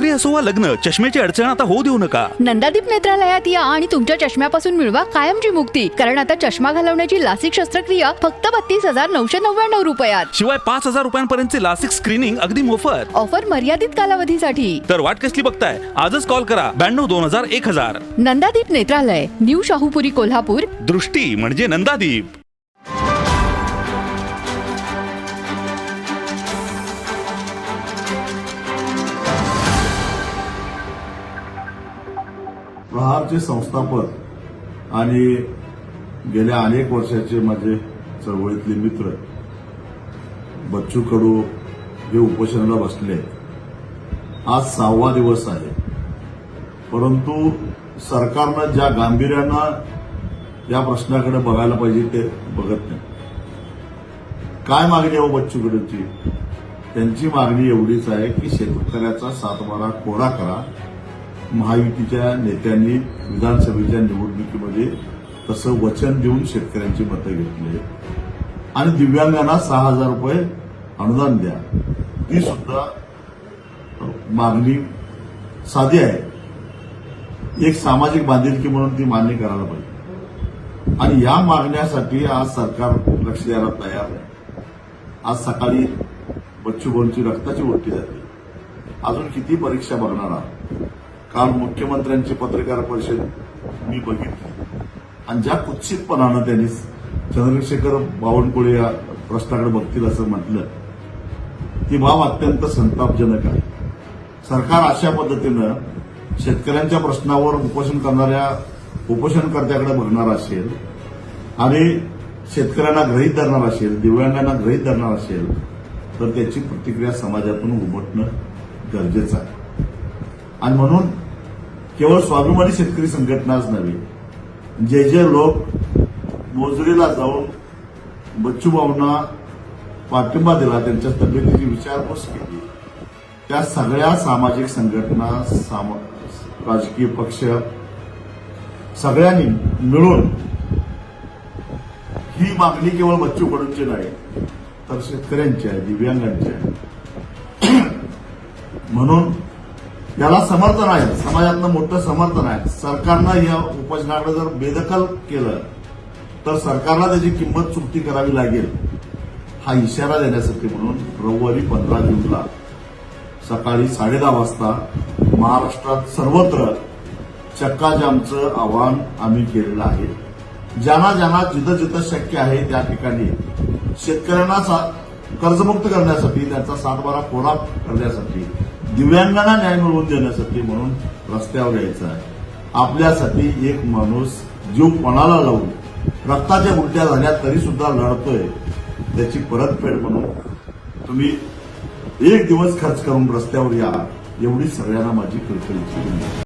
नोकरी असो वा लग्न चष्म्याची अडचण आता होऊ देऊ नका. नंदादीप नेत्रालयात या आणि तुमच्या चष्म्यापासून मिळवा कायमची मुक्ती. कारण आता चष्मा घालवण्याची लासिक शस्त्रक्रिया फक्त बत्तीस हजार नऊशे नव्याण्णव रुपयात. शिवाय पाच हजार रुपयांपर्यंतचे लासिक स्क्रीनिंग अगदी मोफत. ऑफर मर्यादित कालावधीसाठी. तर वाट कसली बघताय? आजच कॉल करा. ब्याण्णव दोन हजार एक हजार. नंदादीप नेत्रालय न्यू शाहूपुरी कोल्हापूर. दृष्टी म्हणजे नंदादीप. प्रहारचे संस्थापक आणि गेल्या अनेक वर्षाचे माझे चळवळीतले मित्र बच्चू कडू हे उपोषणाला बसले. आज सहावा दिवस आहे. परंतु सरकारनं ज्या गांभीर्यानं या प्रश्नाकडे बघायला पाहिजे ते बघत नाही. काय मागणी आहे हो बच्चू कडूची त्यांची मागणी एवढीच आहे की शेतकऱ्याचा सातबारा कोरा करा. महायुतीच्या नेत्यांनी विधानसभेच्या निवडणुकीमध्ये तसं वचन देऊन शेतकऱ्यांची मतं घेतली. आणि दिव्यांगांना सहा हजार रुपये अनुदान द्या. ती सुद्धा मागणी साधी आहे. एक सामाजिक बांधिलकी म्हणून ती मान्य करायला पाहिजे. आणि या मागण्यासाठी आज सरकार लक्ष द्यायला तयार आहे. आज सकाळी बच्चू बोलची रक्ताची ओटी झाली. अजून किती परीक्षा बघणार आहात? काल मुख्यमंत्र्यांची पत्रकार परिषद मी बघितली. आणि ज्या कुत्सितपणानं त्यांनी चंद्रशेखर बावनकुळे या प्रश्नाकडे बघतील असं म्हटलं ती बाब अत्यंत संतापजनक आहे. सरकार अशा पद्धतीनं शेतकऱ्यांच्या प्रश्नावर उपोषण करणाऱ्या उपोषणकर्त्याकडे बघणार असेल आणि शेतकऱ्यांना ग्रहित धरणार असेल दिव्यांगांना ग्रहित धरणार असेल तर त्याची प्रतिक्रिया समाजातून उमटणं गरजेचं आहे. आणि म्हणून केवळ स्वाभिमानी शेतकरी संघटनाच नव्हे जे जे लोक मोजरीला जाऊन बच्चूभाऊंना पाठिंबा दिला त्यांच्या तब्येतीची विचारपूस केली त्या सगळ्या सामाजिक संघटना सामा- राजकीय पक्ष सगळ्यांनी मिळून ही मागणी केवळ बच्चू कडूंची नाही तर शेतकऱ्यांची आहे दिव्यांगांची आहे. म्हणून याला समर्थन आहे. समाजातलं मोठं समर्थन आहे. सरकारनं या उपोषणाकडे जर बेदखल केलं तर सरकारला त्याची किंमत चुकती करावी लागेल. हा इशारा देण्यासाठी म्हणून रविवारी पंधरा जूनला सकाळी साडेदहा वाजता महाराष्ट्रात सर्वत्र चक्काजामचं आवाहन आम्ही केलेलं आहे. ज्यांना ज्यांना जिथं जिथं शक्य आहे त्या ठिकाणी शेतकऱ्यांना सा- कर्जमुक्त करण्यासाठी त्यांचा सातबारा कोणा करण्यासाठी दिव्यांगांना न्याय मिळवून देण्यासाठी म्हणून रस्त्यावर यायचं आहे. आपल्यासाठी एक माणूस जीव पणाला लावून रक्ताच्या उलट्या झाल्या तरी सुद्धा लढतोय. त्याची परतफेड म्हणून तुम्ही एक दिवस खर्च करून रस्त्यावर या. एवढी सगळ्यांना माझी कळकळीची विनंती.